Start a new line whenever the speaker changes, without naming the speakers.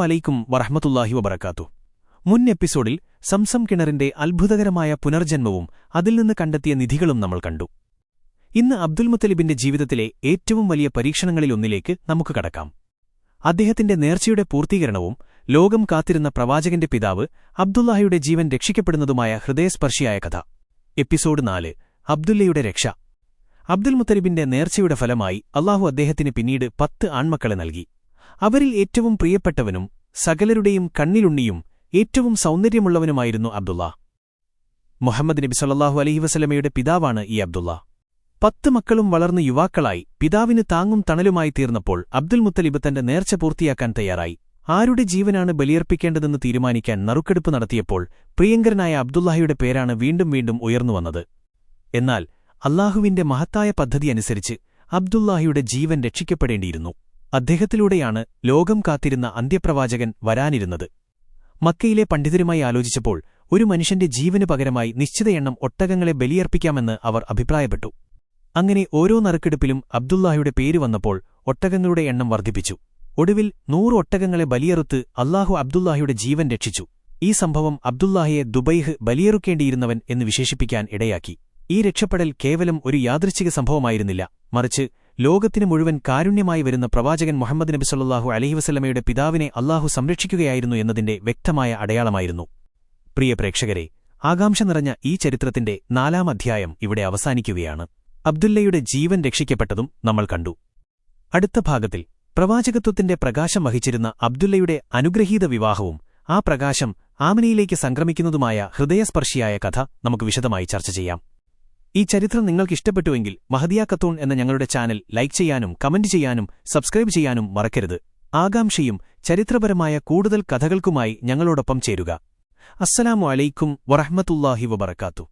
അലൈക്കും വറഹമത്തുല്ലാഹി വബറക്കാത്തു മുൻ എപ്പിസോഡിൽ സംസം കിണറിന്റെ അത്ഭുതകരമായ പുനർജന്മവും അതിൽ നിന്ന് കണ്ടെത്തിയ നിധികളും നമ്മൾ കണ്ടു. ഇന്ന് അബ്ദുൽ മുത്തലിബിന്റെ ജീവിതത്തിലെ ഏറ്റവും വലിയ പരീക്ഷണങ്ങളിലൊന്നിലേക്ക് നമുക്ക് കടക്കാം. അദ്ദേഹത്തിന്റെ നേർച്ചയുടെ പൂർത്തീകരണവും ലോകം കാത്തിരുന്ന പ്രവാചകന്റെ പിതാവ് അബ്ദുല്ലാഹയുടെ ജീവൻ രക്ഷിക്കപ്പെടുന്നതുമായ ഹൃദയസ്പർശിയായ കഥ. എപ്പിസോഡ് നാല് അബ്ദുല്ലയുടെ രക്ഷ. അബ്ദുൽ മുത്തലിബിന്റെ നേർച്ചയുടെ ഫലമായി അള്ളാഹു അദ്ദേഹത്തിന് പിന്നീട് പത്ത് ആൺമക്കളെ നൽകി. അവരിൽ ഏറ്റവും പ്രിയപ്പെട്ടവനും സകലരുടെയും കണ്ണിലുണ്ണിയും ഏറ്റവും സൗന്ദര്യമുള്ളവനുമായിരുന്നു അബ്ദുള്ള മുഹമ്മദ് നബി സല്ലാഹു അലഹി വസലമയുടെ പിതാവാണ് ഈ അബ്ദുള്ള പത്ത് മക്കളും വളർന്ന് യുവാക്കളായി പിതാവിന് താങ്ങും തണലുമായി തീർന്നപ്പോൾ അബ്ദുൽ മുത്തലിബ് തന്റെ നേർച്ച പൂർത്തിയാക്കാൻ തയ്യാറായി. ആരുടെ ജീവനാണ് ബലിയർപ്പിക്കേണ്ടതെന്ന് തീരുമാനിക്കാൻ നറുക്കെടുപ്പ് നടത്തിയപ്പോൾ പ്രിയങ്കരനായ അബ്ദുല്ലാഹയുടെ പേരാണ് വീണ്ടും വീണ്ടും ഉയർന്നുവന്നത് എന്നാൽ അള്ളാഹുവിന്റെ മഹത്തായ പദ്ധതി അനുസരിച്ച് അബ്ദുല്ലാഹിയുടെ ജീവൻ രക്ഷിക്കപ്പെടേണ്ടിയിരുന്നു. അദ്ദേഹത്തിലൂടെയാണ് ലോകം കാത്തിരുന്ന അന്ത്യപ്രവാചകൻ വരാനിരുന്നത്. മക്കയിലെ പണ്ഡിതരുമായി ആലോചിച്ചപ്പോൾ ഒരു മനുഷ്യന്റെ ജീവന് പകരമായി നിശ്ചിത എണ്ണം ഒട്ടകങ്ങളെ ബലിയർപ്പിക്കാമെന്ന് അവർ അഭിപ്രായപ്പെട്ടു. അങ്ങനെ ഓരോ നറുക്കെടുപ്പിലും അബ്ദുല്ലാഹയുടെ പേര് വന്നപ്പോൾ ഒട്ടകങ്ങളുടെ എണ്ണം വർദ്ധിപ്പിച്ചു. ഒടുവിൽ നൂറ് ഒട്ടകങ്ങളെ ബലിയറുത്ത് അള്ളാഹു അബ്ദുല്ലാഹയുടെ ജീവൻ രക്ഷിച്ചു. ഈ സംഭവം അബ്ദുല്ലാഹയെ ദുബൈഹ് ബലിയറുക്കേണ്ടിയിരുന്നവൻ എന്ന് വിശേഷിപ്പിക്കാൻ ഇടയാക്കി. ഈ രക്ഷപ്പെടൽ കേവലം ഒരു യാദൃച്ഛിക സംഭവമായിരുന്നില്ല. മറിച്ച് ലോകത്തിന് മുഴുവൻ കാരുണ്യമായി വരുന്ന പ്രവാചകൻ മുഹമ്മദ് നബി സല്ലാഹു അലഹിവസല്ലമയുടെ പിതാവിനെ അള്ളാഹു സംരക്ഷിക്കുകയായിരുന്നു എന്നതിന്റെ വ്യക്തമായ അടയാളമായിരുന്നു. പ്രിയ പ്രേക്ഷകരെ ആകാംക്ഷ നിറഞ്ഞ ഈ ചരിത്രത്തിന്റെ നാലാം അധ്യായം ഇവിടെ അവസാനിക്കുകയാണ്. അബ്ദുല്ലയുടെ ജീവൻ രക്ഷിക്കപ്പെട്ടതും നമ്മൾ കണ്ടു. അടുത്ത ഭാഗത്തിൽ പ്രവാചകത്വത്തിന്റെ പ്രകാശം വഹിച്ചിരുന്ന അബ്ദുല്ലയുടെ അനുഗ്രഹീത വിവാഹവും ആ പ്രകാശം ആമനയിലേക്ക് സംക്രമിക്കുന്നതുമായ ഹൃദയസ്പർശിയായ കഥ നമുക്ക് വിശദമായി ചർച്ച ചെയ്യാം. ഈ ചരിത്രം നിങ്ങൾക്ക് ഇഷ്ടപ്പെട്ടുവെങ്കിൽ മഹദിയ കത്തൂൺ എന്ന ഞങ്ങളുടെ ചാനൽ ലൈക്ക് ചെയ്യാനും കമന്റ് ചെയ്യാനും സബ്സ്ക്രൈബ് ചെയ്യാനും മറക്കരുത്. ആകാംക്ഷയും ചരിത്രപരമായ കൂടുതൽ കഥകൾക്കുമായി ഞങ്ങളോടൊപ്പം ചേരുക. അസ്സലാമു അലൈക്കും വറഹ്മത്തുള്ളാഹി വബർക്കാത്തു